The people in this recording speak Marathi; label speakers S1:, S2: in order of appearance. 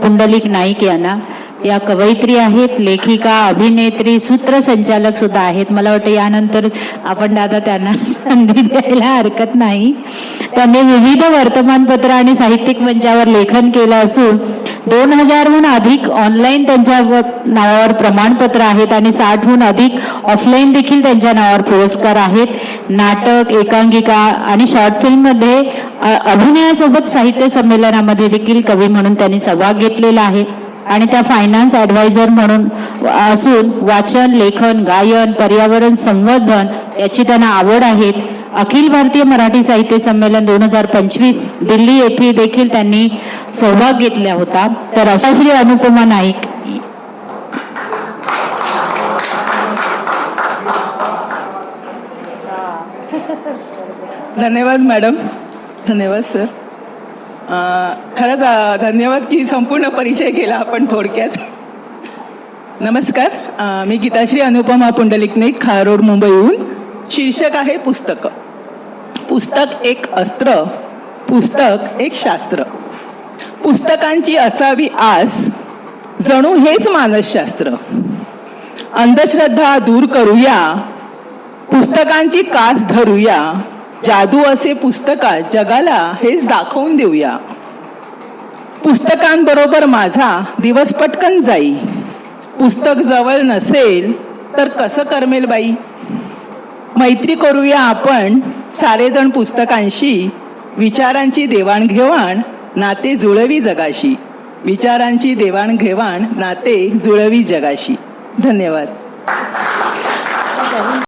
S1: पुंडलिक नाईक यांना. या कवयित्री आहेत लेखिका अभिनेत्री सूत्रसंचालक सुद्धा आहेत. मला वाटतं यानंतर आपण दादा त्यांना संधी द्यायला हरकत नाही. त्यांनी विविध वर्तमानपत्र आणि साहित्यिक मंचावर लेखन केलं असून दोन हजारहून अधिक ऑनलाईन त्यांच्या नावावर प्रमाणपत्र आहेत आणि साठहून अधिक ऑफलाईन देखील त्यांच्या नावावर पुरस्कार आहेत. नाटक एकांकिका आणि शॉर्ट फिल्ममध्ये अभिनयासोबत साहित्य संमेलनामध्ये देखील कवी म्हणून त्यांनी सहभाग घेतलेला आहे. आणि त्या फायनान्स ॲडवायझर म्हणून असून वाचन लेखन गायन पर्यावरण संवर्धन याची त्यांना आवड आहे. अखिल भारतीय मराठी साहित्य संमेलन दोन हजार पंचवीस दिल्ली येथे देखील त्यांनी सहभाग घेतला होता. तर अशा श्री अनुपमा नाईक.
S2: धन्यवाद मॅडम. धन्यवाद सर खरंच धन्यवाद की संपूर्ण परिचय केला आपण थोडक्यात. नमस्कार. मी गीताश्री अनुपमा पुंडलिक खारोड मुंबईहून. शीर्षक आहे पुस्तकं. पुस्तक एक अस्त्र पुस्तक एक शास्त्र. पुस्तकांची असावी आस जणू हेच मानसशास्त्र. अंधश्रद्धा दूर करूया पुस्तकांची कास धरूया जादू असे पुस्तकात जगाला हेच दाखवून देऊया. पुस्तकांबरोबर माझा दिवस पटकन जाई. पुस्तक जवळ नसेल तर कसं करमेल बाई? मैत्री करूया आपण सारेजण पुस्तकांशी विचारांची देवाणघेवाण नाते जुळवी जगाशी. विचारांची देवाणघेवाण नाते जुळवी जगाशी. धन्यवाद.